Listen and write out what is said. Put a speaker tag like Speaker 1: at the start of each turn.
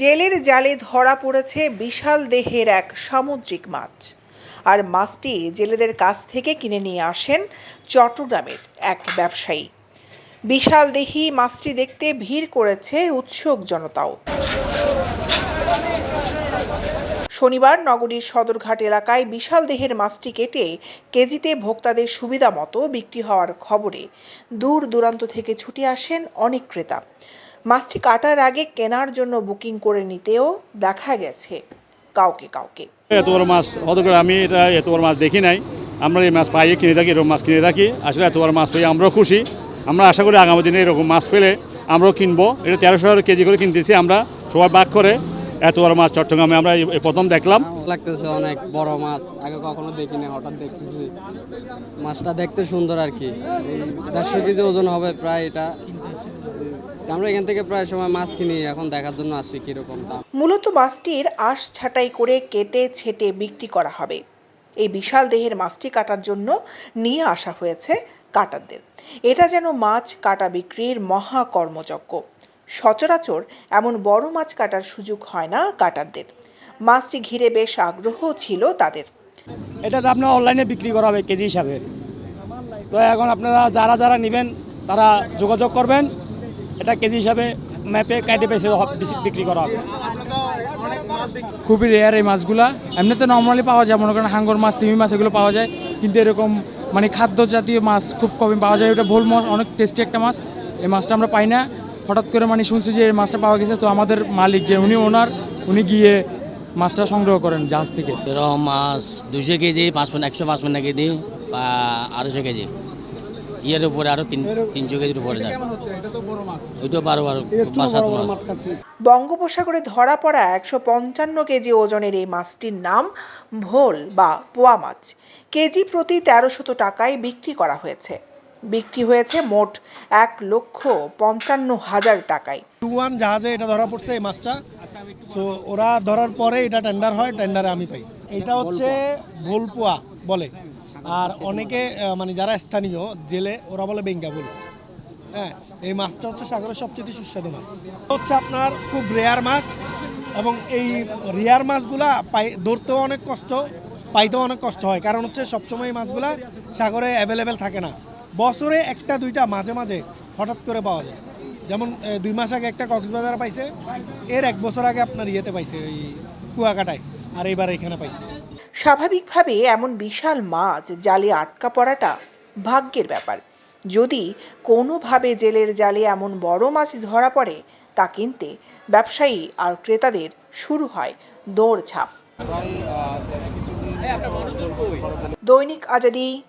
Speaker 1: জেলের জালে ধরা পড়েছে বিশাল দেহের এক সামুদ্রিক মাছ। আর মাছটি জেলেদের কাছ থেকে কিনে নিয়ে আসেন চট্টগ্রামের এক ব্যবসায়ী। বিশাল দেহি মাছটি দেখতে ভিড় করেছে উৎসুক জনতাও। শনিবার নগরীর সদরঘাট এলাকায় বিশাল দেহের মাছটি কেটে কেজিতে ভোক্তাদের সুবিধা মতো বিক্রি হওয়ার খবরে দূর দূরান্ত থেকে ছুটে আসেন অনেক ক্রেতা। মাছটি কাটার আগে কেনার জন্য বুকিং করে নিতেও দেখা গেছে কাউকে কাউকে।
Speaker 2: এত বড় মাছ হতে করে আমি এটা এত বড় মাছ দেখি নাই। আমরা এই মাছ পাইয়ে কিনে থাকি, এরকম মাছ কিনে থাকি। আসলে এত বড় মাছ পেয়ে আমরাও খুশি। আমরা আশা করি আগামী দিনে এরকম মাছ পেলে আমরাও কিনবো। এটা তেরোশো কেজি করে কিনতেছি আমরা। সবাই বাদ করে। এত বড় মাছ চট্টগ্রামে আমরা এই প্রথম দেখলাম।
Speaker 3: লাগতেছে অনেক বড় মাছ। আগে কখনো দেখিনি হঠাৎ দেখতেছি। মাছটা দেখতে সুন্দর আর কি। দেড়শো কেজি ওজন হবে প্রায় এটা। আমরা এখান থেকে প্রায় সময় মাছ কিনি এখন দেখার জন্য আসছি কীরকম দাম।
Speaker 1: মূলত মাছটির আঁশ ছাঁটাই করে কেটে ছেটে বিক্রি করা হবে। এই বিশাল দেহের মাছটি কাটার জন্য নিয়ে আসা হয়েছে কাটারদের। এটা যেন মাছ কাটা বিক্রির মহা কর্মযজ্ঞ সচরাচর এমন বড় মাছ কাটার সুযোগ হয় না কাটারদের। মাছটি ঘিরে বেশ আগ্রহ ছিল তাদের।
Speaker 4: এটা তো আপনার অনলাইনে বিক্রি করা হবে কেজি হিসাবে। তো এখন আপনারা যারা যারা নেবেন তারা যোগাযোগ করবেন। এটা কেজি হিসাবে ম্যাপে কাটে পেসে বিক্রি করা হবে।
Speaker 5: খুবই রেয়ার এই মাছগুলা। এমনিতে নর্মালি পাওয়া যায় মনে করেন হাঙ্গর মাছ তিমি মাছ এগুলো পাওয়া যায়। কিন্তু এরকম মানে খাদ্য জাতীয় মাছ খুব কমই পাওয়া যায়। ওটা ভোল মাছ অনেক টেস্টি একটা মাছ। এই মাছটা আমরা পাই না। হঠাৎ করে মানে শুনছি যে মাছটা পাওয়া গেছে তো আমাদের মালিক যে উনি ওনার উনি গিয়ে মাছটা সংগ্রহ করেন জাহাজ থেকে।
Speaker 6: এরকম মাছ দুশো কেজি পাঁচ পয়েন্ট একশো পাঁচ পয়েন্ট কেজি বা আড়াইশো কেজি। ইয়ের উপরে আরও তিন তিনশো কেজির উপরে যায়। ওইটা বারো বারো মাছ।
Speaker 1: বঙ্গোপসাগরে ধরা পড়া একশো পঞ্চান্ন কেজি ওজনের এই মাছটির নাম ভোল বা পোয়া মাছ। কেজি প্রতি তেরোশত টাকায় বিক্রি করা হয়েছে। বিক্রি হয়েছে মোট এক লক্ষ পঞ্চান্ন হাজার টাকায়।
Speaker 7: টু ওয়ান জাহাজে এটা ধরা পড়ছে এই মাছটা। সো ওরা ধরার পরে এটা টেন্ডার হয় টেন্ডারে আমি পাই। এটা হচ্ছে ভোলপুয়া বলে। আর অনেকে মানে যারা স্থানীয়, জেলে, ওরা বলে বেঙ্গা ভুল। হ্যাঁ এই মাছটা হচ্ছে সাগরের সবচেয়ে সুস্বাদু মাছ। হচ্ছে আপনার খুব রেয়ার মাছ এবং এই রেয়ার মাছগুলা পাই, ধরতেও অনেক কষ্ট, পাইতেও অনেক কষ্ট হয়। কারণ হচ্ছে সবসময় এই মাছগুলা সাগরে অ্যাভেলেবেল থাকে না। বছরে একটা, দুইটা, মাঝে মাঝে হঠাৎ করে পাওয়া যায়। যেমন দুই মাস আগে একটা কক্সবাজার পাইছে, এর এক বছর আগে আপনার ইয়েতে পাইছে, ওই কুয়াকাটায়, আর এবার এখানে পাইছে।
Speaker 1: স্বাভাবিকভাবে এমন বিশাল মাছ জালে আটকা পড়াটা ভাগ্যের ব্যাপার। যদি কোনোভাবে জেলের জালে এমন বড় মাছ ধরা পড়ে, তা কিনতে ব্যবসায়ী আর ক্রেতাদের শুরু হয় দৌড়ঝাঁপ। দৈনিক আজাদি